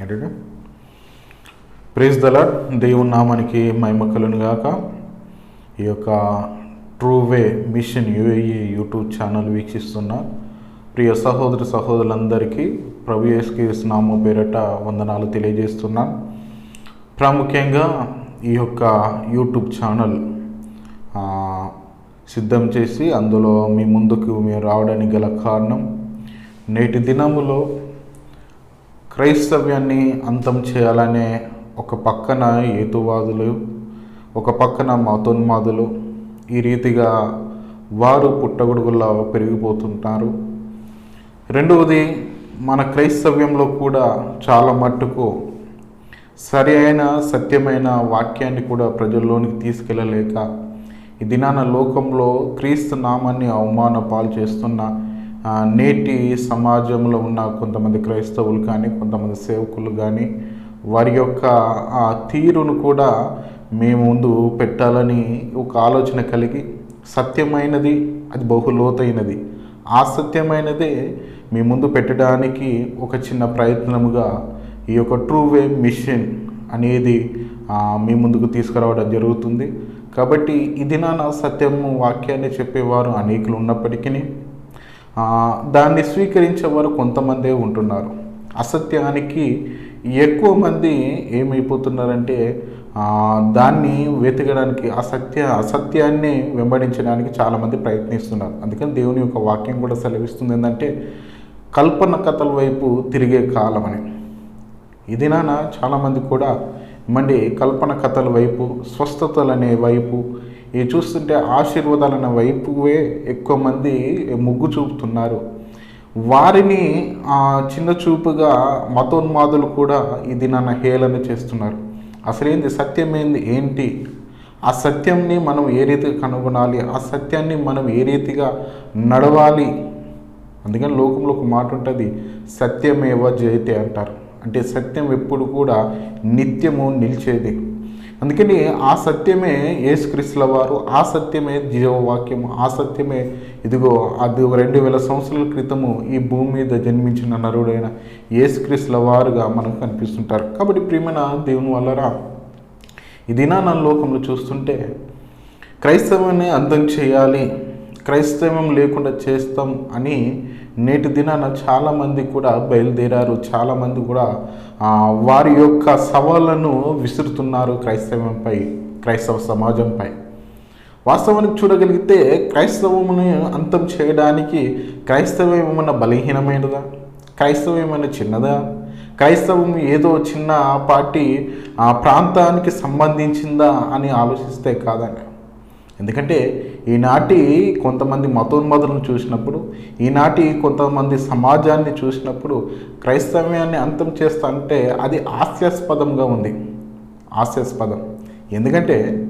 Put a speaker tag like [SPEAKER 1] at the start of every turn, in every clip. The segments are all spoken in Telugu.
[SPEAKER 1] ఏంటంటే ప్రేజ్ దలా దేవుని నామానికి మైమక్కలను గాక. ఈ యొక్క true way mission UAE YouTube channel వీక్షిస్తున్న ప్రియ సహోదరి సహోదరులందరికీ ప్రభు యేసుకి నామ పేరట వందనాలు తెలియజేస్తున్నాను ప్రాముఖ్యంగా ఈ యొక్క యూట్యూబ్ ఛానల్ సిద్ధం చేసి అందులో మీ ముందుకు మేము రావడానికి గల కారణం నేటి దినములో క్రైస్తవ్యాన్ని అంతం చేయాలనే ఒక పక్కన హేతువాదులు ఒక పక్కన మతోన్మాదులు ఈ రీతిగా వారు పుట్టగొడుగులా పెరిగిపోతుంటారు. రెండవది మన క్రైస్తవ్యంలో కూడా చాలా మట్టుకు సరి అయిన సత్యమైన వాక్యాన్ని కూడా ప్రజల్లోనికి తీసుకెళ్ళలేక ఈ దినాన లోకంలో క్రీస్తు నామాన్ని అవమాన పాలు చేస్తున్న నేటి సమాజంలో ఉన్న కొంతమంది క్రైస్తవులు కానీ కొంతమంది సేవకులు కానీ వారి యొక్క ఆ తీరును కూడా మేము ముందు పెట్టాలని ఒక ఆలోచన కలిగి సత్యమైనది అది బహులోతైనది. ఆ సత్యమైనదే మీ ముందు పెట్టడానికి ఒక చిన్న ప్రయత్నముగా ఈ యొక్క ట్రూ వే మిషన్ అనేది మీ ముందుకు తీసుకురావడం జరుగుతుంది. కాబట్టి ఇది నా సత్యము వాక్యాన్ని చెప్పేవారు అనేకులు ఉన్నప్పటికీ దాన్ని స్వీకరించేవారు కొంతమందే ఉంటున్నారు. అసత్యానికి ఎక్కువ మంది ఏమైపోతున్నారంటే దాన్ని వెతకడానికి అసత్య అసత్యాన్ని వెంబడించడానికి చాలామంది ప్రయత్నిస్తున్నారు. అందుకని దేవుని యొక్క వాక్యం కూడా సెలవిస్తుంది ఏంటంటే కల్పన కథల వైపు తిరిగే కాలం అని. ఇది నాన్న చాలామంది కూడా మండి కల్పన కథల వైపు స్వస్థతలు అనే వైపు ఇవి చూస్తుంటే ఆశీర్వాదాలన్న వైపువే ఎక్కువ మంది మొగ్గు చూపుతున్నారు. వారిని చిన్న చూపుగా మతోన్మాదులు కూడా ఇది నన్న హేళన చేస్తున్నారు. అసలేంది? సత్యమేంది? ఏంటి? ఆ సత్యంని మనం ఏ రీతిగా కనుగొనాలి? ఆ సత్యాన్ని మనం ఏ రీతిగా నడవాలి? అందుకని లోకంలో ఒక మాట ఉంటుంది సత్యమేవ జయతే అంటారు. అంటే సత్యం ఎప్పుడు కూడా నిత్యము నిలిచేది. అందుకని ఆ సత్యమే యేసుక్రీస్తుల వారు ఆ సత్యమే జీవవాక్యము ఆ సత్యమే ఇదిగో అది రెండు వేల సంవత్సరాల క్రితము ఈ భూమి మీద జన్మించిన నరుడైన యేసుక్రీస్తుల వారుగా మనకు కనిపిస్తుంటారు. కాబట్టి ప్రియమైన దేవుని వల్లరా ఈ దినాన లోకంలో చూస్తుంటే క్రైస్తవాన్ని అందం చేయాలి క్రైస్తవం లేకుండా చేస్తాం అని నేటి దినాన చాలామంది కూడా బయలుదేరారు చాలామంది కూడా వారి యొక్క సవాళ్ళను విసురుతున్నారు క్రైస్తవంపై క్రైస్తవ సమాజంపై. వాస్తవానికి చూడగలిగితే క్రైస్తవముని అంతం చేయడానికి క్రైస్తవం ఏమన్నా బలహీనమైనదా? క్రైస్తవం ఏమైనా చిన్నదా? క్రైస్తవం ఏదో చిన్న పార్టీ ఆ ప్రాంతానికి సంబంధించిందా అని ఆలోచిస్తే కాదండి. ఎందుకంటే ఈనాటి కొంతమంది మతోన్మదులను చూసినప్పుడు ఈనాటి కొంతమంది సమాజాన్ని చూసినప్పుడు క్రైస్తవ్యాన్ని అంతం చేస్తా అంటే అది హాస్యాస్పదంగా ఉంది. హాస్యాస్పదం. ఎందుకంటే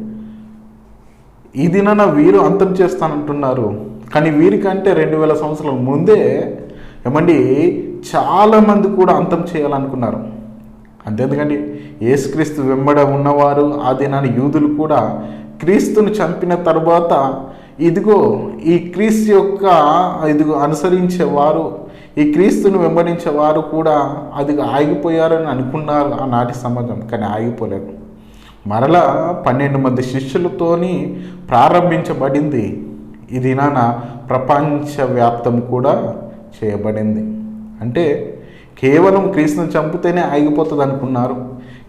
[SPEAKER 1] ఈ దినాన వీరు అంతం చేస్తానంటున్నారు. కానీ వీరికంటే రెండు వేల సంవత్సరాల ముందే ఏమండి చాలామంది కూడా అంతం చేయాలనుకున్నారు. అంతేందుకండి యేసుక్రీస్తు వెంబడ ఉన్నవారు ఆ దినాన్ని యూదులు కూడా క్రీస్తును చంపిన తర్వాత ఇదిగో ఈ క్రీస్తు యొక్క ఇదిగో అనుసరించేవారు ఈ క్రీస్తును వెంబడించేవారు కూడా అది ఆగిపోయారని అనుకున్నారు ఆనాటి సమాజం కానీ ఆగిపోలేదు. మరలా పన్నెండు మంది శిష్యులతోని ప్రారంభించబడింది. ఇది నాన్న ప్రపంచవ్యాప్తం కూడా చేయబడింది. అంటే కేవలం క్రీస్తుని చంపితేనే ఆగిపోతుంది అనుకున్నారు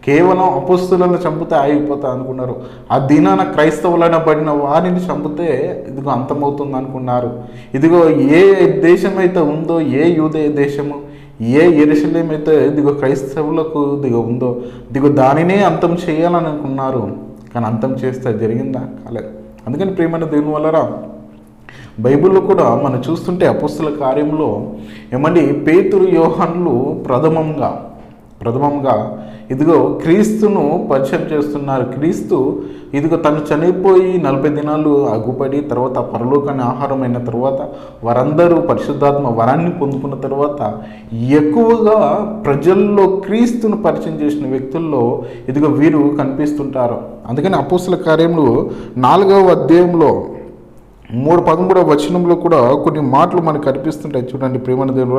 [SPEAKER 1] కేవలం అపుస్తులను చంపితే ఆగిపోతా అనుకున్నారు. ఆ దినాన క్రైస్తవులైన పడిన వారిని చంపితే ఇదిగో అంతమవుతుంది అనుకున్నారు. ఇదిగో ఏ దేశం అయితే ఉందో ఏ యూదే దేశము ఏ ఎరుసలేం అయితే ఇదిగో క్రైస్తవులకు ఇదిగో ఉందో దిగో దానినే అంతం చేయాలని అనుకున్నారు. కానీ అంతం చేస్తే జరిగిందా? కాలేదు. అందుకని ప్రేమైన దేవుని వల్లరా బైబిల్లో కూడా మనం చూస్తుంటే అపుస్తుల కార్యంలో ఏమండి పేతురు యోహన్లు ప్రథమంగా ప్రథమంగా ఇదిగో క్రీస్తును పరిచయం చేస్తున్నారు. క్రీస్తు ఇదిగో తను చనిపోయి నలభై దినాలు అగ్గుపడి తర్వాత పరలోకాన్ని ఆహారం అయిన తర్వాత వారందరూ పరిశుద్ధాత్మ వరాన్ని పొందుకున్న తర్వాత ఎక్కువగా ప్రజల్లో క్రీస్తును పరిచయం చేసిన వ్యక్తుల్లో ఇదిగో వీరు కనిపిస్తుంటారు. అందుకని అపోస్తుల కార్యంలో నాలుగవ అధ్యాయంలో మూడు పదమూడవ వచనంలో కూడా కొన్ని మాటలు మనకు కనిపిస్తుంటాయి చూడండి ప్రేమణ దేవుని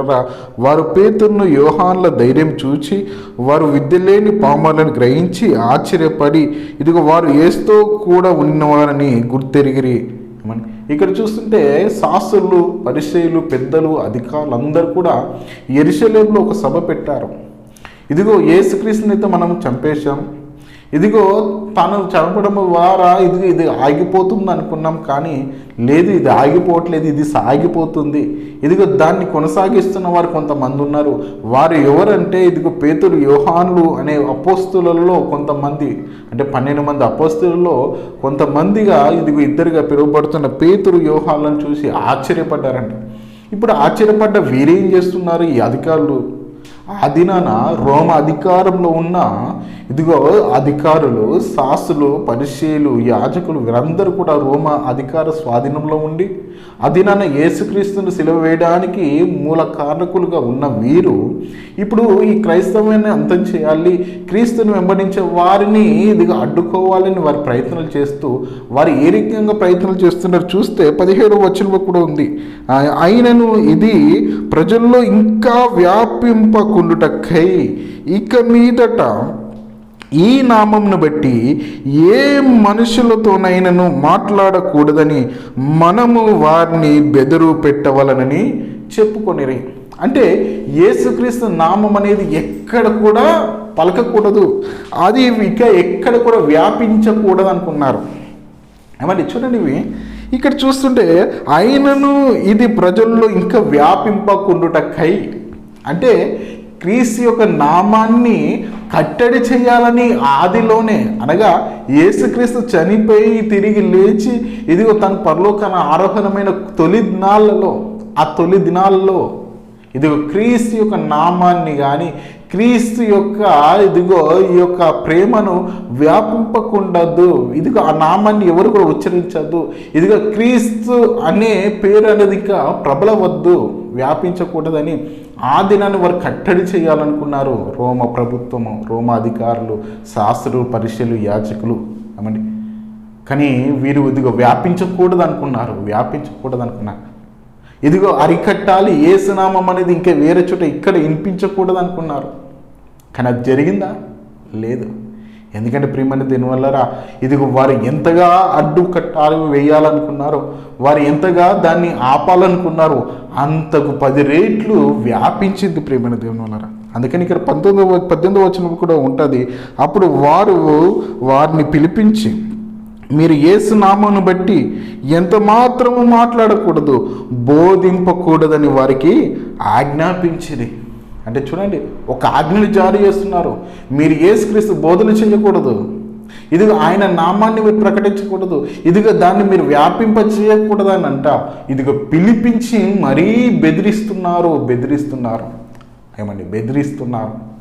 [SPEAKER 1] వారు పేతురును యోహాన్ల ధైర్యం చూచి వారు విద్య లేని పామాలను గ్రహించి ఆశ్చర్యపడి ఇదిగో వారు ఏస్తో కూడా ఉన్నవారని గుర్తెరిగిరి. ఇక్కడ చూస్తుంటే శాస్త్రులు పరిచయులు పెద్దలు అధికారులు అందరూ కూడా ఎరిశలేంలో ఒక సభ పెట్టారు. ఇదిగో ఏసుక్రీస్తుని అయితే మనం చంపేశాం. ఇదిగో తను చదవడం ద్వారా ఇది ఇది ఆగిపోతుంది అనుకున్నాం కానీ లేదు ఇది ఆగిపోవట్లేదు ఇది సాగిపోతుంది. ఇదిగో దాన్ని కొనసాగిస్తున్న వారు కొంతమంది ఉన్నారు. వారు ఎవరంటే ఇదిగో పేతురు యోహాన్లు అనే అపోస్తులలో కొంతమంది అంటే పన్నెండు మంది అపోస్తులలో కొంతమందిగా ఇదిగో ఇద్దరుగా పిలువబడుతున్న పేతురు యోహాన్లను చూసి ఆశ్చర్యపడ్డారంట. ఇప్పుడు ఆశ్చర్యపడ్డ వీరేం చేస్తున్నారు ఈ అధికారులు? ఆ దినాన రోమ అధికారంలో ఉన్న ఇదిగో అధికారులు శాసులు పరిశీలు యాజకులు వీరందరూ కూడా రోమ అధికార స్వాధీనంలో ఉండి ఆ దినాన యేసుక్రీస్తును సిలువ వేయడానికి మూల కారకులుగా ఉన్న వీరు ఇప్పుడు ఈ క్రైస్తవాన్ని అంతం చేయాలి క్రీస్తుని వెంబడించే వారిని ఇదిగా అడ్డుకోవాలని వారి ప్రయత్నాలు చేస్తూ వారు ఏ రకంగా ప్రయత్నాలు చేస్తున్నారు చూస్తే పదిహేడు వచనంలో కూడా ఉంది. ఆయనను ఇది ప్రజల్లో ఇంకా వ్యాపింప వ్యాపింపకుండుటకై ఇక మీదట ఈ నామంను బట్టి ఏ మనుషులతోనైనను మాట్లాడకూడదని మనము వారిని బెదరు పెట్టవలనని చెప్పుకొనిరి. అంటే యేసుక్రీస్తు నామం అనేది ఎక్కడ కూడా పలకకూడదు. అది ఇక ఎక్కడ కూడా వ్యాపించకూడదు అనుకున్నారు ఏమండి చూడండి ఇవి. ఇక్కడ చూస్తుంటే ఆయనను ఇది ప్రజల్లో ఇంకా వ్యాపింపకుండుటకై అంటే క్రీస్తు యొక్క నామాన్ని కట్టడి చేయాలని ఆదిలోనే అనగా యేసుక్రీస్తు చనిపోయి తిరిగి లేచి ఇదిగో తన పరలోకన ఆరోహణమైన తొలి దినాలలో ఆ తొలి దినాలలో ఇదిగో క్రీస్తు యొక్క నామాన్ని కానీ క్రీస్తు యొక్క ఇదిగో ఈ యొక్క ప్రేమను వ్యాపింపకుండద్దు ఇదిగో ఆ నామాన్ని ఎవరు కూడా ఉచ్చరించద్దు ఇదిగో క్రీస్తు అనే పేరు అనేది ఇంకా ప్రబలవద్దు వ్యాపించకూడదని ఆ దినాన్ని వారు కట్టడి చేయాలనుకున్నారు. రోమ ప్రభుత్వము రోమ అధికారులు శాస్త్రులు పరిశీలు యాచకులు ఏమండి? కానీ వీరు ఇదిగో వ్యాపించకూడదు అనుకున్నారు వ్యాపించకూడదు అనుకున్నారు ఇదిగో అరికట్టాలి ఏసునామం అనేది ఇంకా వేరే చోట ఇక్కడ వినిపించకూడదు అనుకున్నారు కానీ అది జరిగిందా? లేదు. ఎందుకంటే ప్రియమైన దీనివల్లరా ఇదిగో వారు ఎంతగా అడ్డు కట్టాలి వేయాలనుకున్నారో వారు ఎంతగా దాన్ని ఆపాలనుకున్నారో అంతకు పది రేట్లు వ్యాపించింది ప్రియమైన దేవుని వల్లరా అందుకని ఇక్కడ పంతొమ్మిది పద్దెనిమిది వచ్చిన కూడా ఉంటుంది. అప్పుడు వారు వారిని పిలిపించి మీరు ఏసునామాను బట్టి ఎంత మాత్రము మాట్లాడకూడదు బోధింపకూడదని వారికి ఆజ్ఞాపించింది అంటే చూడండి ఒక ఆజ్ఞని జారీ చేస్తున్నారు. మీరు ఏసుక్రీస్తు బోధన చేయకూడదు. ఇదిగో ఆయన నామాన్ని మీరు ప్రకటించకూడదు. ఇదిగో దాన్ని మీరు వ్యాపింప చేయకూడదు అని అంట. ఇదిగో పిలిపించి మరీ బెదిరిస్తున్నారు బెదిరిస్తున్నారు. ఏమండి బెదిరిస్తున్నారు.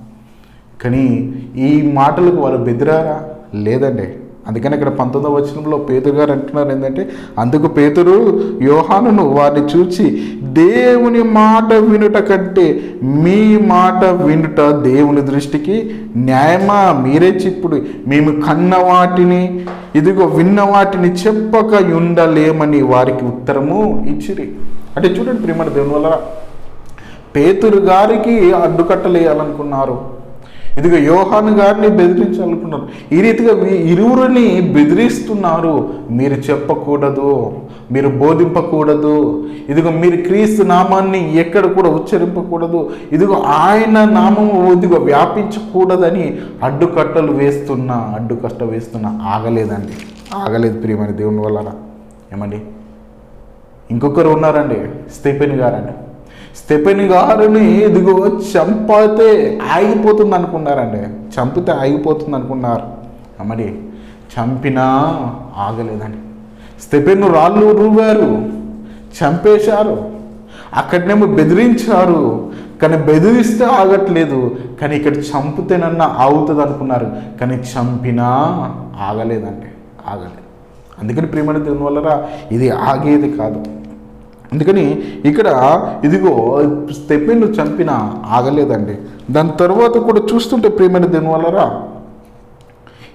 [SPEAKER 1] కానీ ఈ మాటలకు వాళ్ళు బెదిరారా? లేదండి. అందుకని ఇక్కడ పంతొమ్మిదవ వచనంలో పేతురు గారు అంటున్నారు ఏంటంటే అందుకు పేతురు యోహానును వారిని చూచి దేవుని మాట వినుట కంటే మీ మాట వినుట దేవుని దృష్టికి న్యాయమా? మీరే ఇప్పుడు మేము కన్న వాటిని ఇదిగో విన్న వాటిని చెప్పక ఉండలేమని వారికి ఉత్తరము ఇచ్చిరి. అంటే చూడండి ప్రియమైన దేవుని వల్ల పేతురు గారికి అడ్డుకట్టలేయాలనుకున్నారు. ఇదిగో యోహాను గారిని బెదిరించాలనుకున్నారు ఈ రీతిగా ఇరువురిని బెదిరిస్తున్నారు. మీరు చెప్పకూడదు మీరు బోధింపకూడదు. ఇదిగో మీరు క్రీస్తు నామాన్ని ఎక్కడ కూడా ఉచ్చరింపకూడదు. ఇదిగో ఆయన నామము ఇదిగో వ్యాపించకూడదని అడ్డుకట్టలు వేస్తున్నా అడ్డుకట్ట వేస్తున్నా ఆగలేదండి. ఆగలేదు ప్రియమైన దేవుని వల్ల ఏమండి? ఇంకొకరు ఉన్నారండి స్టెపెన్ గారండి. స్టెపెన్ గారిని ఇదిగో చంపితే ఆగిపోతుంది అనుకున్నారండి. చంపితే ఆగిపోతుంది అనుకున్నారు. మరి చంపినా ఆగలేదండి. స్టెపెన్ రాళ్ళు రూగారు చంపేశారు. అక్కడనేమో బెదిరించారు కానీ బెదిరిస్తే ఆగట్లేదు. కానీ ఇక్కడ చంపితేనన్నా ఆగుతుంది అనుకున్నారు. కానీ చంపినా ఆగలేదండి. ఆగలేదు. అందుకని ప్రేమను దేవుని వల్లరా ఇది ఆగేది కాదు. అందుకని ఇక్కడ ఇదిగో స్టెపెన్ను చంపిన ఆగలేదండి. దాని తర్వాత కూడా చూస్తుంటే ప్రేమైన దేవుని వల్లరా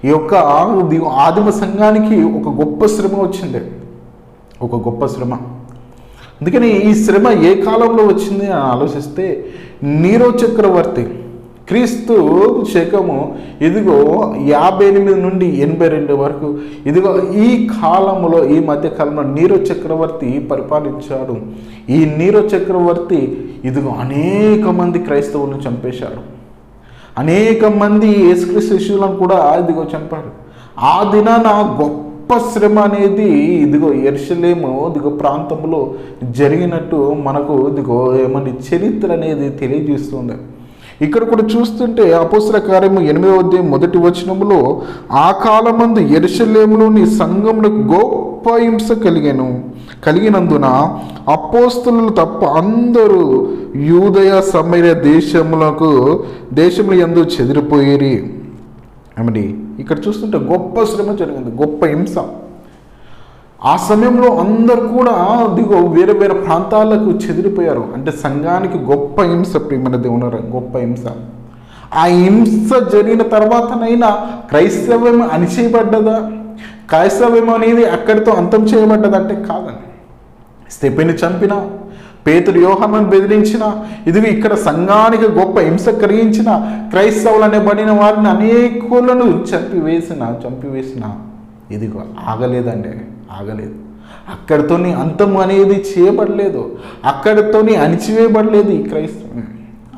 [SPEAKER 1] ఈ యొక్క ఆదిమ సంఘానికి ఒక గొప్ప శ్రమ వచ్చింది. ఒక గొప్ప శ్రమ. అందుకని ఈ శ్రమ ఏ కాలంలో వచ్చింది అని ఆలోచిస్తే నీరో చక్రవర్తి క్రీస్తు శకము ఇదిగో యాభై ఎనిమిది నుండి ఎనభై రెండు వరకు. ఇదిగో ఈ కాలంలో ఈ మధ్య కాలంలో నీరో చక్రవర్తి పరిపాలించాడు. ఈ నీరో చక్రవర్తి ఇదిగో అనేక మంది క్రైస్తవులను చంపేశాడు. అనేక మంది యేసుక్రీస్తు శిష్యులను కూడా ఇదిగో చంపాడు. ఆ దినాన గొప్ప శ్రమ అనేది ఇదిగో ఎర్షలేము ఇదిగో ప్రాంతంలో జరిగినట్టు మనకు ఇదిగో ఏమని చరిత్ర అనేది తెలియజేస్తుంది. ఇక్కడ కూడా చూస్తుంటే అపోసల కార్యము ఎనిమిదవ అధ్యాయం మొదటి వచనములో ఆ కాలమందు ఎరుషలేములోని సంఘములకు గొప్ప హింస కలిగాను. కలిగినందున అపోస్తులు తప్ప అందరూ యూదయ సమయ దేశములకు దేశముల ఎందు చెదిరిపోయేరి. ఏమండి? ఇక్కడ చూస్తుంటే గొప్ప శ్రమ జరిగింది గొప్ప హింస. ఆ సమయంలో అందరు కూడా దిగో వేరే వేరే ప్రాంతాలకు చెదిరిపోయారు. అంటే సంఘానికి గొప్ప హింస ప్రియమైన దేవుని గొప్ప హింస. ఆ హింస జరిగిన తర్వాతనైనా క్రైస్తవ్యం అణిచేయబడ్డదా? క్రైస్తవ్యం అనేది అక్కడితో అంతం చేయబడ్డదంటే కాదండి. స్టెపిని చంపిన పేతురు యోహాను బెదిరించిన ఇదిగో ఇక్కడ సంఘానికి గొప్ప హింస కలిగించిన క్రైస్తవులు అనబడిన వారిని అనేకులను చంపివేసిన చంపివేసిన ఇదిగో ఆగలేదండి. ఆగలేదు. అక్కడితోని అంతం అనేది చేయబడలేదు. అక్కడితోని అణిచివేయబడలేదు ఈ క్రైస్తవం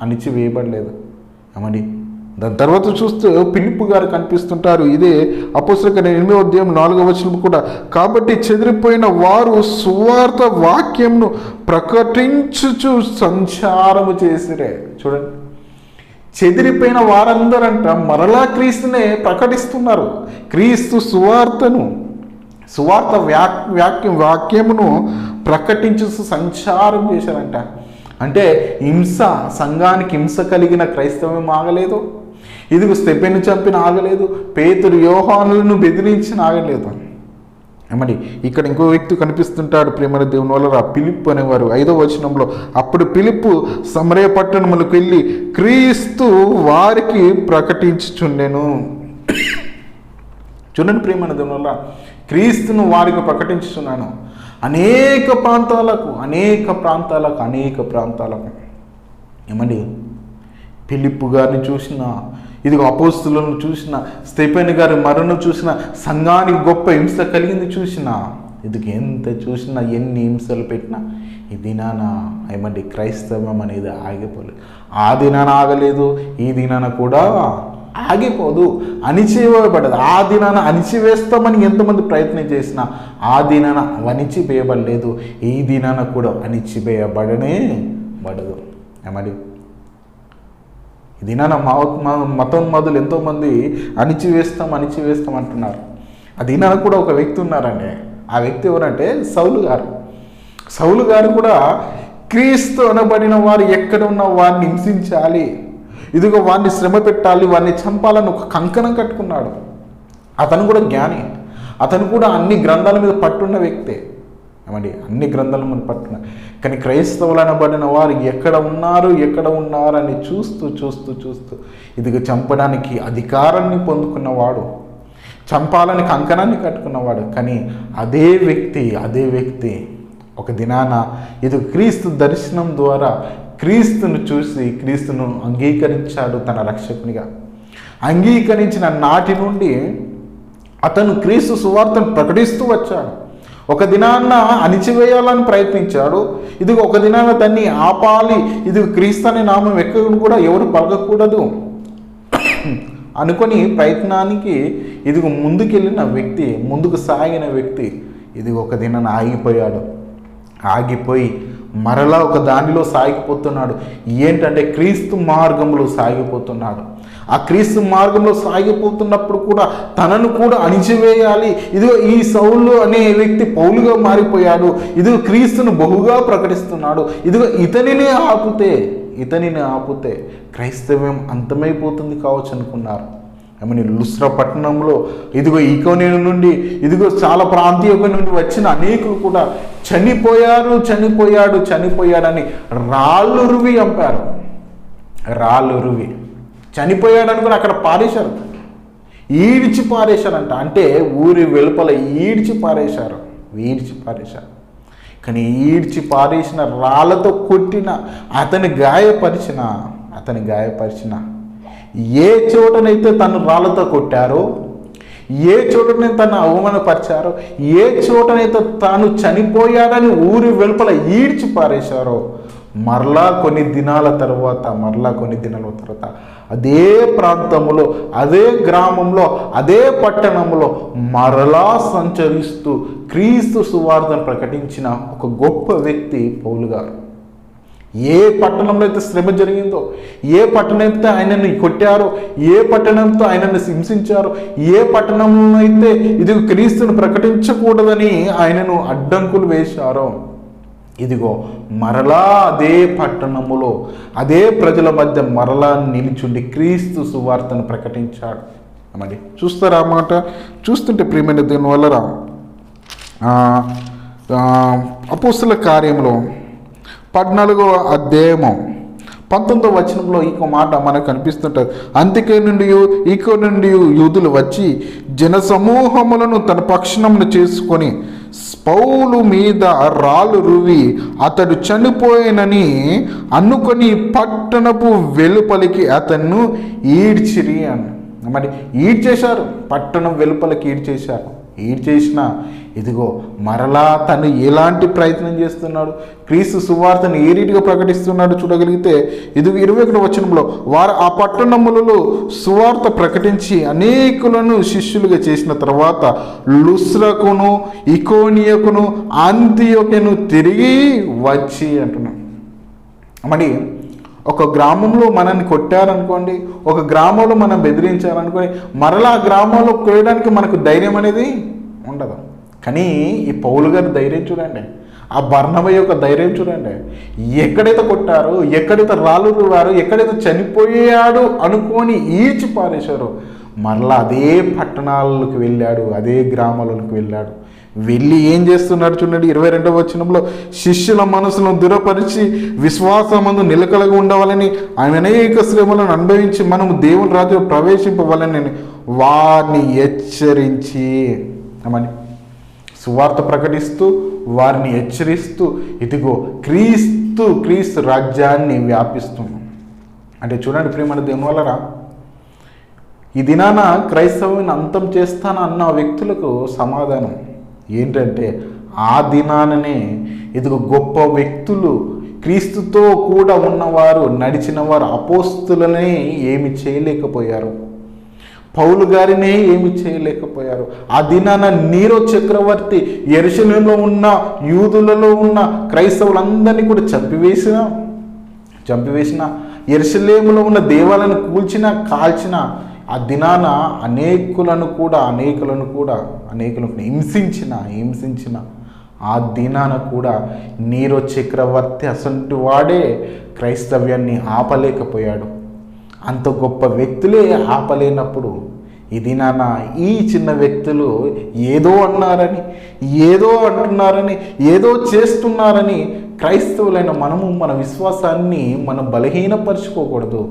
[SPEAKER 1] అణిచివేయబడలేదు. ఏమండి దాని తర్వాత చూస్తే పిలుపు గారు కనిపిస్తుంటారు. ఇదే అపోసరక ఎనిమిదో అధ్యాయం నాలుగో వచనం కూడా. కాబట్టి చెదిరిపోయిన వారు సువార్త వాక్యంను ప్రకటించుచు సంచారము చేసిరే. చూడండి. చెదిరిపోయిన వారందరంట మరలా క్రీస్తునే ప్రకటిస్తున్నారు. క్రీస్తు సువార్తను సువార్త వ్యాక్ వాక్యం వాక్యమును ప్రకటించు సంచారం చేశారంట. అంటే హింస సంఘానికి హింస కలిగిన క్రైస్తవం ఆగలేదు. ఇదిగో స్టెపెన్ చంపిన ఆగలేదు. పేతురు యోహానులను బెదిరించిన ఆగలేదు. ఏమండి ఇక్కడ ఇంకో వ్యక్తి కనిపిస్తుంటాడు ప్రేమల దేవుని వల్ల పిలుపు అనేవారు. ఐదో వచనంలో అప్పుడు పిలుపు సమరయ పట్టణములకు వెళ్ళి క్రీస్తు వారికి ప్రకటించుచుండెను. చూడండి ప్రేమల దేవుని వల్ల క్రీస్తును వారికి ప్రకటించుతున్నాను అనేక ప్రాంతాలకు అనేక ప్రాంతాలకు అనేక ప్రాంతాలకు. ఏమండి? పిలిప్పు గారిని చూసిన ఇదిగో అపోస్తులను చూసిన స్టెఫెన్ గారి మరణం చూసిన సంఘానికి గొప్ప హింస కలిగింది చూసిన ఇదికి ఎంత చూసినా ఎన్ని హింసలు పెట్టినా ఈ దినాన ఏమండి క్రైస్తవం అనేది ఆగిపోలేదు. ఆ దినాన ఆగలేదు ఈ దినాన కూడా ఆగిపోదు. అణిచివేయబడదు. ఆ దినాన అణిచివేస్తామని ఎంతమంది ప్రయత్నం చేసినా ఆ దినాన అణిచివేయబడలేదు. ఈ దినాన కూడా అణిచివేయబడనే పడదు ఏమండి? ఈ దినాన మా మతోన్మాదులు ఎంతోమంది అణిచివేస్తాం అణిచివేస్తాం అంటున్నారు. ఆ దినాన కూడా ఒక వ్యక్తి ఉన్నారండి. ఆ వ్యక్తి ఎవరంటే సౌలు గారు. సౌలు గారు కూడా క్రీస్తు అనబడిన వారు ఎక్కడ ఉన్న వారిని హింసించాలి. ఇదిగో వారిని శ్రమ పెట్టాలి వాడిని చంపాలని ఒక కంకణం కట్టుకున్నాడు. అతను కూడా జ్ఞాని. అతను కూడా అన్ని గ్రంథాల మీద పట్టున్న వ్యక్తే. ఏమండి అన్ని గ్రంథాల మీద పట్టున్న కానీ క్రైస్తవులనబడిన వారు ఎక్కడ ఉన్నారు ఎక్కడ ఉన్నారని చూస్తూ చూస్తూ చూస్తూ ఇదిగో చంపడానికి అధికారాన్ని పొందుకున్నవాడు. చంపాలని కంకణాన్ని కట్టుకున్నవాడు. కానీ అదే వ్యక్తి అదే వ్యక్తి ఒక దినాన ఇది క్రీస్తు దర్శనం ద్వారా క్రీస్తును చూసి క్రీస్తును అంగీకరించాడు తన రక్షకునిగా. అంగీకరించిన నాటి నుండి అతను క్రీస్తు సువార్తను ప్రకటిస్తూ వచ్చాడు. ఒక దినాన్న అణిచివేయాలని ప్రయత్నించాడు. ఇది ఒక దినాన దాన్ని ఆపాలి. ఇది క్రీస్తు అనే నామం ఎక్కడ కూడా ఎవరు పలకకూడదు. అనుకొని ప్రయత్నానికి ఇదిగో ముందుకెళ్ళిన వ్యక్తి ముందుకు సాగిన వ్యక్తి ఇది ఒక దినాన ఆగిపోయాడు. ఆగిపోయి మరలా ఒక దానిలో సాగిపోతున్నాడు. ఏంటంటే క్రీస్తు మార్గంలో సాగిపోతున్నాడు. ఆ క్రీస్తు మార్గంలో సాగిపోతున్నప్పుడు కూడా తనను కూడా అణిచివేయాలి. ఇదిగో ఈ సౌలు అనే వ్యక్తి పౌలుగా మారిపోయాడు. ఇదిగో క్రీస్తును బహుగా ప్రకటిస్తున్నాడు. ఇదిగో ఇతనినే ఆపుతే ఇతనిని ఆపుతే క్రైస్తవ్యం అంతమైపోతుంది కావచ్చు అనుకున్నారు. ఏమని లుస్రా పట్టణంలో ఇదిగో ఈకోనేను నుండి ఇదిగో చాలా ప్రాంతీయ నుండి వచ్చిన అనేకులు కూడా చనిపోయారు చనిపోయాడు చనిపోయాడని రాళ్ళురువి చంపారు. రాళ్ళురువి చనిపోయాడని కూడా అక్కడ పారేశారు. ఈడ్చి పారేశారంట. అంటే ఊరి వెలుపల ఈడ్చి పారేశారు. ఈడ్చి పారేశారు. కానీ ఈడ్చి పారేసిన రాళ్ళతో కొట్టిన అతని గాయపరిచిన అతని గాయపరిచిన ఏ చోటనైతే తను రాళ్ళతో కొట్టారో ఏ చోటనే తను అవమానపరిచారో ఏ చోటనైతే తాను చనిపోయాడని ఊరి వెలుపల ఈడ్చి పారేశారో మరలా కొన్ని దినాల తర్వాత మరలా కొన్ని దినాల తర్వాత అదే ప్రాంతంలో అదే గ్రామంలో అదే పట్టణంలో మరలా సంచరిస్తూ క్రీస్తు సువార్తను ప్రకటించిన ఒక గొప్ప వ్యక్తి పౌలు గారు. ఏ పట్టణంలో అయితే శ్రమ జరిగిందో ఏ పట్టణంతో ఆయనను కొట్టారో ఏ పట్టణంతో ఆయనను హింసించారో ఏ పట్టణంలో అయితే ఇది క్రీస్తును ప్రకటించకూడదని ఆయనను అడ్డంకులు వేశారో ఇదిగో మరలా అదే పట్టణములో అదే ప్రజల మధ్య మరలా నిలిచుండి క్రీస్తు సువార్తను ప్రకటించాడు. మరి చూస్తారా మాట? చూస్తుంటే ప్రియమైన దీనివల్ల అపోస్తుల కార్యంలో పద్నాలుగో అధ్యాయము. పంతొమ్మిదో వచనంలో ఇంకో మాట మనకు కనిపిస్తుంటుంది. అంతికే నుండి ఈకో నుండి యూదులు వచ్చి జన సమూహములను తన పక్షణమును చేసుకొని పౌలు మీద రాళ్ళు రువి అతడు చనిపోయినని అనుకొని పట్టణపు వెలుపలికి అతన్ను ఈడ్చిరి అని. మరి ఈడ్చేశారు పట్టణం వెలుపలికి ఈడ్చేశారు. ఏం చేసినా ఇదిగో మరలా తను ఎలాంటి ప్రయత్నం చేస్తున్నాడు? క్రీస్తు సువార్తను ఏ రీతిగా ప్రకటిస్తున్నాడు చూడగలిగితే ఇది ఇరవై ఒకటి వచనంలో వారు ఆ పట్టణములలో సువార్త ప్రకటించి అనేకులను శిష్యులుగా చేసిన తర్వాత లుస్రకును ఇకోనియకును అంత్యోకెను తిరిగి వచ్చి అంటున్నాం మరి ఒక గ్రామంలో మనల్ని కొట్టారనుకోండి ఒక గ్రామంలో మనం బెదిరించారనుకోండి మరలా ఆ గ్రామంలో కొయ్యడానికి మనకు ధైర్యం అనేది ఉండదు. కానీ ఈ పౌలు గారి ధైర్యం చూడండి ఆ బర్ణమయ్య యొక్క ధైర్యం చూడండి ఎక్కడైతే కొట్టారో ఎక్కడైతే రాళ్ళు వారు ఎక్కడైతే చనిపోయాడు అనుకొని ఈడ్చి పారేశారో మరలా అదే పట్టణాలకు వెళ్ళాడు అదే గ్రామాలకు వెళ్ళాడు. వెళ్ళి ఏం చేస్తున్నాడు చూడండి ఇరవై రెండవ వచనంలో శిష్యుల మనసును దృఢపరిచి విశ్వాసమందు నిలకలగా ఉండవాలని ఆయన అనేక శ్రమలను అనుభవించి మనము దేవుని రాజు ప్రవేశింపవాలని వారిని హెచ్చరించి అమని సువార్త ప్రకటిస్తూ వారిని హెచ్చరిస్తూ ఇదిగో క్రీస్తు క్రీస్తు రాజ్యాన్ని వ్యాపిస్తున్నాం. అంటే చూడండి ప్రియమైన దేవుని వలన ఈ దినాన క్రైస్తవుని అంతం చేస్తాను అన్న వ్యక్తులకు సమాధానం. ఏంటంటే ఆ దినాననే ఇదిగో గొప్ప వ్యక్తులు క్రీస్తుతో కూడా ఉన్నవారు నడిచిన వారు అపోస్తులనే ఏమి చేయలేకపోయారు. పౌలు గారినే ఏమి చేయలేకపోయారు. ఆ దినాన నీరో చక్రవర్తి ఎరుశలంలో ఉన్న యూదులలో ఉన్న క్రైస్తవులందరినీ కూడా చంపివేసిన చంపివేసిన ఎరుశలేములో ఉన్న దేవాలను కూల్చిన కాల్చిన ఆ దినాన అనేకులను కూడా అనేకులను కూడా అనేకులను హింసించిన హింసించిన ఆ దినాన కూడా నీరో చక్రవర్తి అసంటి వాడే క్రైస్తవ్యాన్ని ఆపలేకపోయాడు. అంత గొప్ప వ్యక్తులే ఆపలేనప్పుడు ఈ దినాన ఈ చిన్న వ్యక్తులు ఏదో అన్నారని ఏదో అంటున్నారని ఏదో చేస్తున్నారని క్రైస్తవులైన మనము మన విశ్వాసాన్ని మనం బలహీనపరుచుకోకూడదు.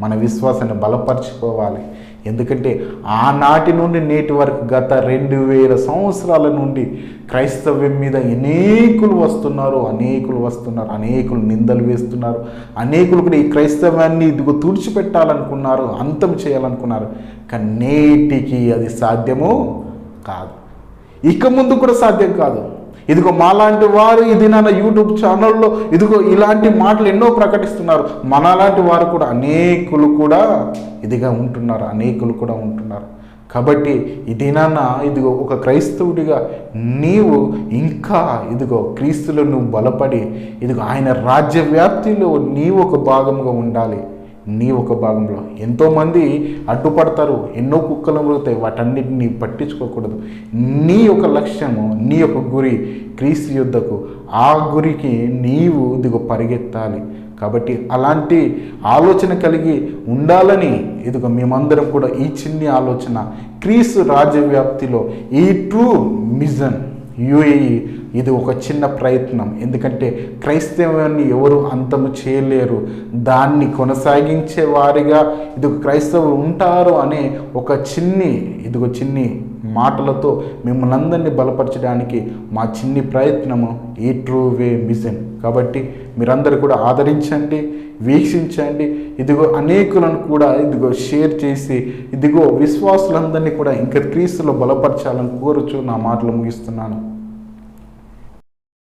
[SPEAKER 1] మన విశ్వాసాన్ని బలపరచుకోవాలి. ఎందుకంటే ఆనాటి నుండి నేటి వరకు గత రెండు వేల సంవత్సరాల నుండి క్రైస్తవ్యం మీద అనేకులు వస్తున్నారు అనేకులు వస్తున్నారు అనేకులు నిందలు వేస్తున్నారు అనేకులు కూడా ఈ క్రైస్తవాన్ని ఇదిగో తుడిచిపెట్టాలనుకున్నారు అంతం చేయాలనుకున్నారు. కానీ నేటికి అది సాధ్యము కాదు. ఇక ముందు కూడా సాధ్యం కాదు. ఇదిగో మాలాంటి వారు ఇది నా యూట్యూబ్ ఛానల్లో ఇదిగో ఇలాంటి మాటలు ఎన్నో ప్రకటిస్తున్నారు. మనలాంటి వారు కూడా అనేకులు కూడా ఇదిగా ఉంటున్నారు అనేకులు కూడా ఉంటున్నారు. కాబట్టి ఇది నాన్న ఇదిగో ఒక క్రైస్తవుడిగా నీవు ఇంకా ఇదిగో క్రీస్తులో నువ్వు బలపడి ఇదిగో ఆయన రాజ్య వ్యాప్తిలో నీవు ఒక భాగంగా ఉండాలి. నీ ఒక భాగంలో. ఎంతోమంది అడ్డుపడతారు ఎన్నో కుక్కలు మురుగుతాయి వాటన్నిటిని పట్టించుకోకూడదు. నీ యొక్క లక్ష్యము నీ యొక్క గురి క్రీస్తు యుద్ధకు ఆ గురికి నీవు ఇదిగో పరిగెత్తాలి. కాబట్టి అలాంటి ఆలోచన కలిగి ఉండాలని ఇదిగో మేమందరం కూడా ఈ చిన్ని ఆలోచన క్రీస్తు రాజ్యవ్యాప్తిలో ఈ ట్రూ మిజన్ యుఏఈ ఇది ఒక చిన్న ప్రయత్నం. ఎందుకంటే క్రైస్తవాన్ని ఎవరు అంతము చేయలేరు. దాన్ని కొనసాగించే వారిగా ఇది క్రైస్తవులు ఉంటారు అనే ఒక చిన్ని ఇదిగో చిన్ని మాటలతో మిమ్మల్ని అందరినీ బలపరచడానికి మా చిన్ని ప్రయత్నము ఈ ట్రూ వే మిషన్ కాబట్టి మీరందరూ కూడా ఆదరించండి వీక్షించండి. ఇదిగో అనేకులను కూడా ఇదిగో షేర్ చేసి ఇదిగో విశ్వాసులందరినీ కూడా ఇంకా క్రీస్తులో బలపరచాలని కోరుచు నా మాటలు ముగిస్తున్నాను.